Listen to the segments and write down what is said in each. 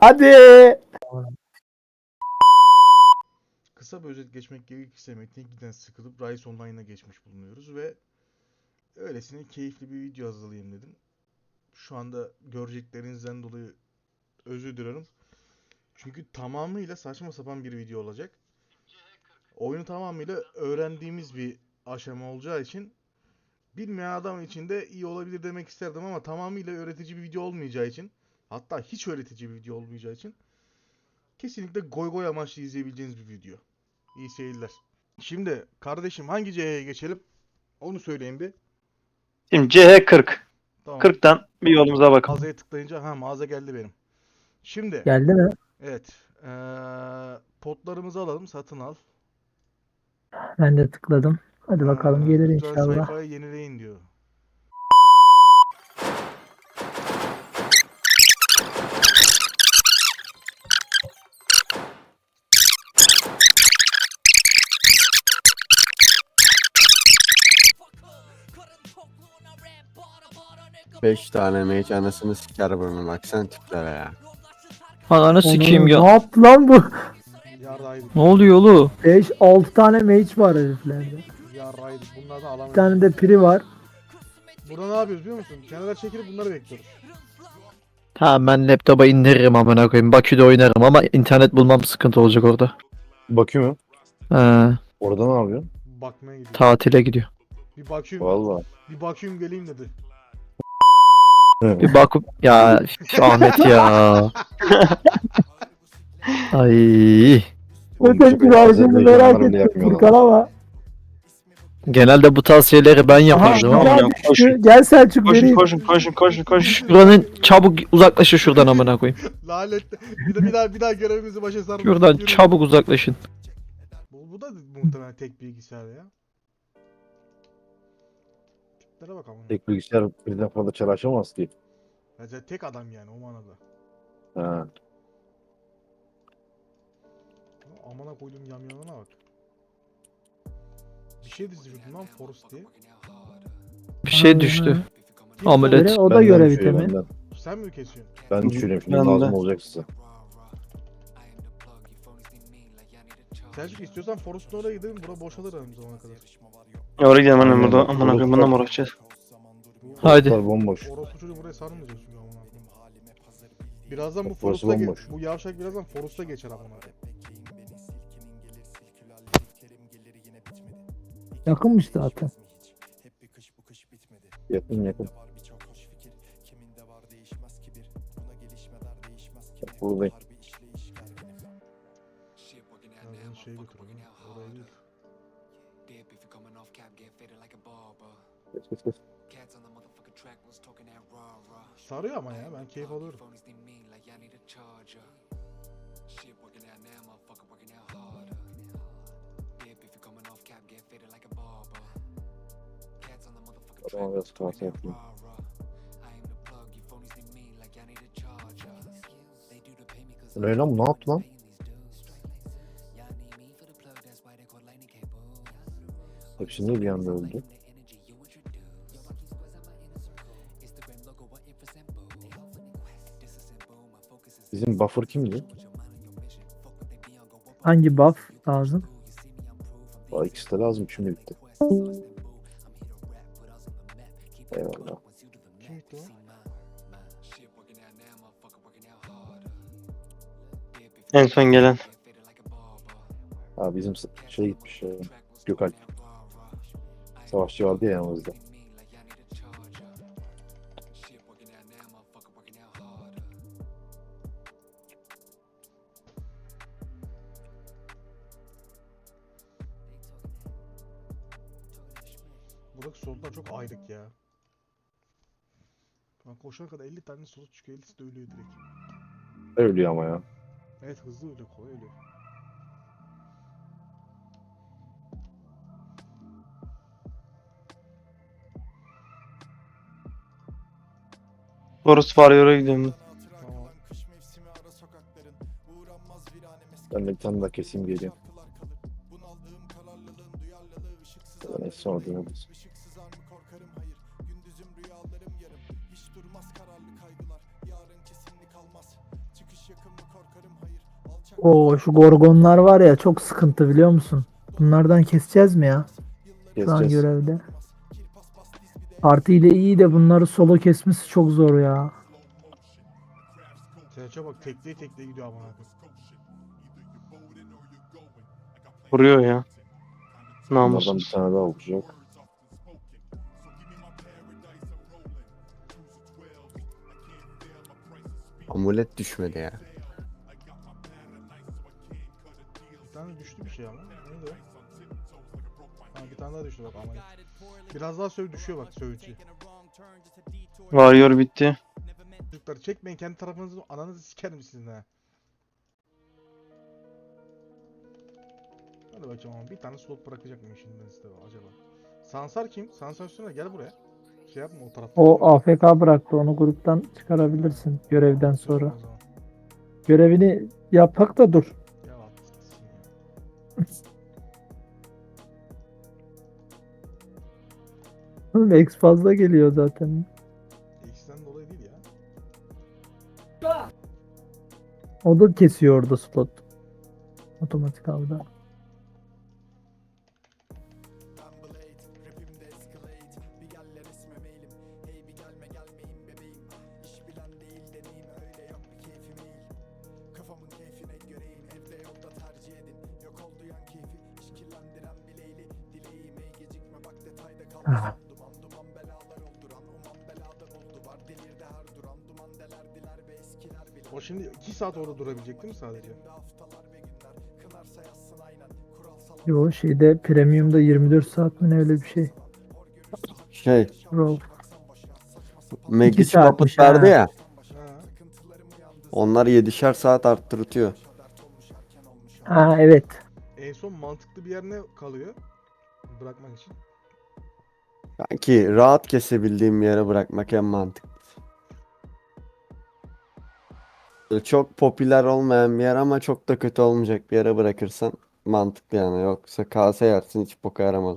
Hadi. Kısa bir özet geçmek gerekirse Metin 2'den sıkılıp Rise Online'a geçmiş bulunuyoruz ve öylesine keyifli bir video hazırlayayım dedim. Şu anda göreceklerinizden dolayı özür dilerim. Çünkü tamamıyla saçma sapan bir video olacak. Oyunu tamamıyla öğrendiğimiz bir aşama olacağı için bilmeyen adam için de iyi olabilir demek isterdim ama tamamıyla öğretici bir video olmayacağı için hatta hiç öğretici bir video olmayacağı için kesinlikle goy goy amaçlı izleyebileceğiniz bir video. İyi seyirler. Şimdi kardeşim hangi CH'ye geçelim? Onu söyleyin bir. Şimdi CH 40. Tamam. 40'tan bir yolumuza bakalım. Mağazaya tıklayınca ha mağaza geldi benim. Şimdi Geldi mi? evet. Eee potlarımızı alalım satın al. Ben de tıkladım. Hadi bakalım Eee, gelir inşallah. sayfayı yenileyin diyor. Beş tane mage anasını siker bunu bak sen tiplere ya. Ananı sikeyim ya. Ne yaptı lan bu? Yarraydık. Ne oluyor oğlum? 5-6 tane mage var heriflerde. Yarraydık. Bunlardan Bir alamayız. tane de piri var. Burada ne yapıyoruz biliyor musun? Kenara çekilip bunları bekliyoruz. Tamam ben laptopa indiririm amına koyayım. Bakü'de oynarım ama internet bulmam sıkıntı olacak orada. Bakü mü? He, Orada ne yapıyorsun? Bakmaya gidiyor. tatile gidiyor. Bir bakayım. Valla. Bir bakayım geleyim dedi. Bir bakıp ya şu Ahmet ya. Ay. Öteki harcını merak ettim Furkan ama. Genelde bu tarz şeyleri ben yapardım ama. koşun. Gel Selçuk Koşun vereyim. koşun koşun koşun koşun. Şuranın çabuk uzaklaşın şuradan amına koyayım. Lanet. Bir, de, bir daha bir daha görevimizi başa sarmak. Şuradan çabuk uzaklaşın. Bu, bu da muhtemelen tek bilgisayar ya. Tiplere bak ama. Tek bilgisayar birden fazla çalışamaz ki. Bence tek adam yani o manada. Ha. Amına koyduğum yamyamına bak. Bir şey diziyordum lan Forest diye. Bir şey düştü. Amulet. O da görev düşüyor, itemi. benden. Sen mi kesiyorsun? Ben düşüreyim şimdi Ben de. lazım olacak size. Selçuk istiyorsan Forest'un oraya gidelim. Bura boşalır hanım zamana kadar. Oraya gidelim annem burada. Amına koyayım bununla mı uğraşacağız? Haydi. Ortalar bomboş. Orospu çocuğu buraya sarmayacak çünkü amına koyayım. Birazdan bu Burası Forest'a ge- bomboş. bu yavşak birazdan Forest'a geçer amına koyayım. Yakınmış zaten. Yakın yakın. Buradayım. Ya şeye götürüyor. Oraya Geç geç geç. Sarıyor ama ya ben keyif alıyorum. Tamam biraz kalsın yapayım. Bu ne yaptı lan? Hepsi niye bir anda öldü? Bizim buffer kimdi? Hangi buff lazım? Aa, ikisi de lazım şimdi bitti. Eyvallah. En son gelen. Ha bizim şey gitmiş. Gökalp. Savaşçı vardı ya yanımızda. Buradaki solda çok ayrık ya. Ben koşana kadar 50 tane soluk çıkıyor 50'si de ölüyor direkt. Ölüyor ama ya. Evet hızlı ölüyor kolay ölüyor. Forest Warrior'a gidiyorum. Ben de bir tane daha keseyim geleyim. Neyse sonra döneriz. Gündüzüm rüyalarım yarım Hiç durmaz kararlı kaygılar Yarın kesinlik almaz Çıkış yakın Oo şu gorgonlar var ya çok sıkıntı biliyor musun? Bunlardan keseceğiz mi ya? Şu an Keseceğiz. görevde. Parti ile iyi de bunları solo kesmesi çok zor ya. Serçe bak tekleye tekleye gidiyor amına koyayım. Vuruyor ya. Bunlardan bir Namussuz. tane daha olacak. Amulet düşmedi ya. Bir tane düştü bir şey ama. Neydi o? Ha bir tane daha düştü bak amanet. Biraz daha söv düşüyor bak sövücü. Varıyor bitti. Çocuklar çekmeyin kendi tarafınızı ananızı siker misiniz ha? Hadi bakayım ama bir tane slot bırakacak mıyım şimdi size acaba? Sansar kim? Sansar üstüne gel buraya. Şey yapma o tarafta. O AFK bıraktı onu gruptan çıkarabilirsin görevden sonra. Görevini yapak da dur. Oğlum X fazla geliyor zaten. X'den dolayı değil ya. O da kesiyor orada slot. Otomatik avda. Ah. Şimdi 2 saat orada durabilecek değil mi sadece? Yo şeyde premiumda 24 saat mi ne öyle bir şey. Şey. Magic saatmiş Puppet verdi ha. ya. Ha. Onlar 7'şer saat arttırtıyor. Ha evet. En son mantıklı bir yer ne kalıyor? Bırakmak için. Sanki rahat kesebildiğim yere bırakmak en mantıklı. Çok popüler olmayan bir yer ama çok da kötü olmayacak bir yere bırakırsan mantıklı yani. Yoksa kase yersin hiç boka yaramaz.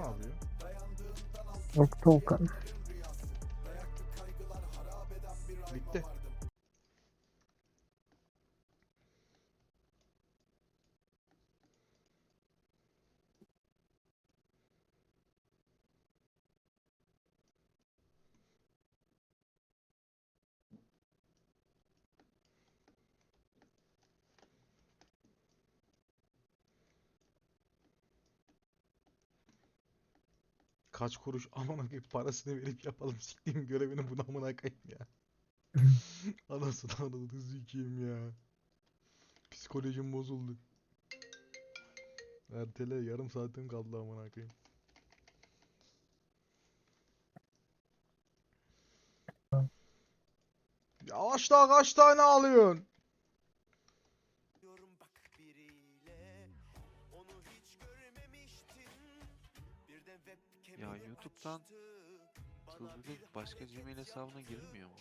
ne yapıyor? Yok Tolkan. Bitti. Kaç kuruş amına koyayım parasını verip yapalım siktiğim görevini buna amına koyayım ya. Anasını anasını sikeyim ya. Psikolojim bozuldu. Ertele yarım saatim kaldı amına koyayım. Yavaş daha kaç tane alıyorsun? Ya YouTube'dan Tuzlu'nun başka Gmail hesabına girilmiyor mu?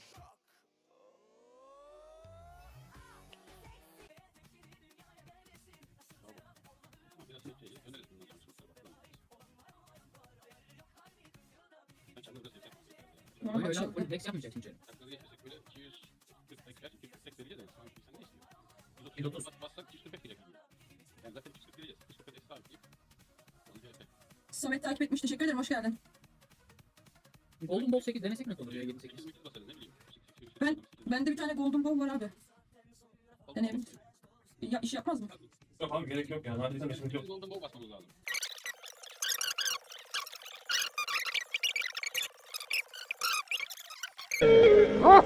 Öyle öyle Dex. 130. Samet takip etmiş. Teşekkür ederim. Hoş geldin. Golden Ball 8 denesek nasıl olur ya 7 8. Ben bende bir tane Golden Ball var abi. Deneyelim. Ya iş yapmaz mı? Yok abi gerek yok yani. Hadi sen yok. Golden Ball basmamız lazım. Ah!